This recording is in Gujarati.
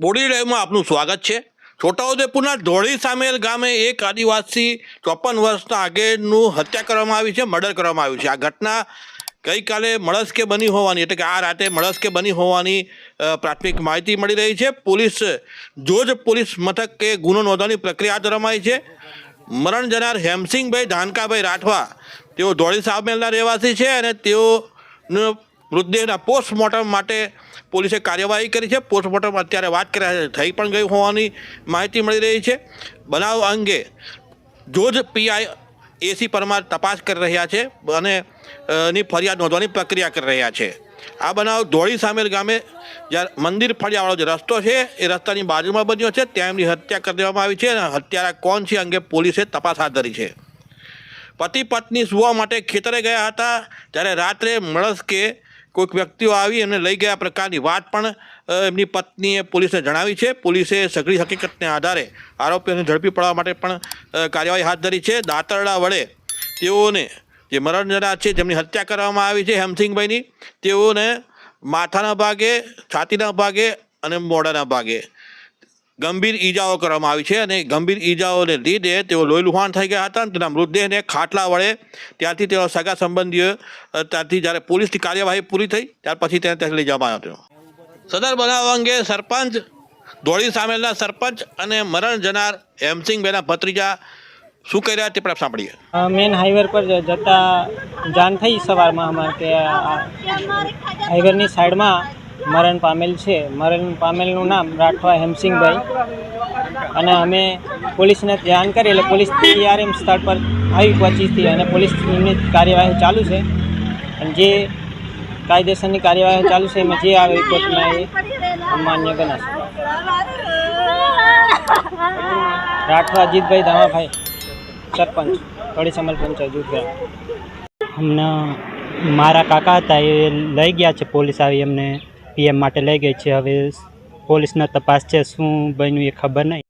બોડી લાઈવમાં આપનું સ્વાગત છે. છોટાઉદેપુરના ધોળી સામેલ ગામે એક આદિવાસી ચોપન વર્ષના આગેનું હત્યા કરવામાં આવી છે, મર્ડર કરવામાં આવ્યું છે. આ ઘટના ગઈકાલે મળસ્કે બની હોવાની, એટલે કે આ રાતે મળસ્કે બની હોવાની પ્રાથમિક માહિતી મળી રહી છે. પોલીસ, જોજ પોલીસ મથકે ગુનો નોંધવાની પ્રક્રિયા હાથ ધરવામાં આવી છે. મરણ જનાર હેમસિંગભાઈ ધાનકાભાઈ રાઠવા, તેઓ ધોળી સામેલના રહેવાસી છે અને તેઓનો મૃતદેહના પોસ્ટમોર્ટમ માટે પોલીસે કાર્યવાહી કરી છે. પોસ્ટમોર્ટમ અત્યારે વાત કર્યા થઈ પણ ગઈ હોવાની માહિતી મળી રહી છે. બનાવ અંગે જોજ પીઆઈ એસી પરમાર તપાસ કરી રહ્યા છે અને ની ફરિયાદ નોંધવાની પ્રક્રિયા કરી રહ્યા છે. આ બનાવ ધોળી સામેલ ગામે જ્યારે મંદિર ફળિયાવાળો જે રસ્તો છે, એ રસ્તાની બાજુમાં બન્યો છે. ત્યાં એમની હત્યા કરી દેવામાં આવી છે અને હત્યારા કોણ છે અંગે પોલીસે તપાસ હાથ ધરી છે. પતિ પત્ની સુવા માટે ખેતરે ગયા હતા. ત્યારે રાત્રે મળસ્કે કોઈક વ્યક્તિઓ આવી એમને લઈ ગયા પ્રકારની વાત પણ એમની પત્નીએ પોલીસને જણાવી છે. પોલીસે સઘળી હકીકતને આધારે આરોપીઓને ઝડપી પડવા માટે પણ કાર્યવાહી હાથ ધરી છે. દાંતરડા વડે તેઓને જે મરણ જનાર છે, જેમની હત્યા કરવામાં આવી છે હેમસિંગભાઈની તેઓને માથાના ભાગે, છાતીના ભાગે અને મોઢાના ભાગે ગંભીર ઈજાઓ કરવામાં આવી છે અને ગંભીર ઈજાઓને લીધે તેઓ લોહી લુહાણ થઈ ગયા હતા અને તેના મૃતદેહને ખાટલા વડે ત્યાંથી તેઓ સગા સંબંધીઓ ત્યારથી જ્યારે પોલીસની કાર્યવાહી પૂરી થઈ, ત્યાર પછી તેને ત્યાં લઈ જવામાં આવ્યો સદર બનાવ અંગે સરપંચ, ધોળી સામેલના સરપંચ અને મરણ જનાર હેમસિંગભાઈના ભત્રીજા શું કર્યા તે પણ સાંભળીએ. મેન હાઈવે પર જતા જાન થઈ સવારમાં અમારે કે હાઈવેની સાઈડમાં મરણ પામેલ છે. મરણ પામેલનું નામ રાઠવા હેમસિંગભાઈ અને અમે પોલીસને ધ્યાન કરી એટલે પોલીસ ટીઆરએમ સ્થળ પર આવી પહોંચી હતી અને પોલીસની કાર્યવાહી ચાલુ છે. અને જે કાયદેસરની કાર્યવાહી ચાલુ છે, એમાં જે આવે રિપોર્ટમાં એ માન્ય ગણાશે રાઠવા અજીતભાઈ ધામાભાઈ, સરપંચ, કડી સમલ પંચાયત જૂથગ્રામ હમણાં મારા કાકા હતા એ લઈ ગયા છે, પોલીસ આવી એમને પીએમ માટે લઈ ગઈ છે. હવે પોલીસનો તપાસ છે શું બન્યું એ ખબર નહીં.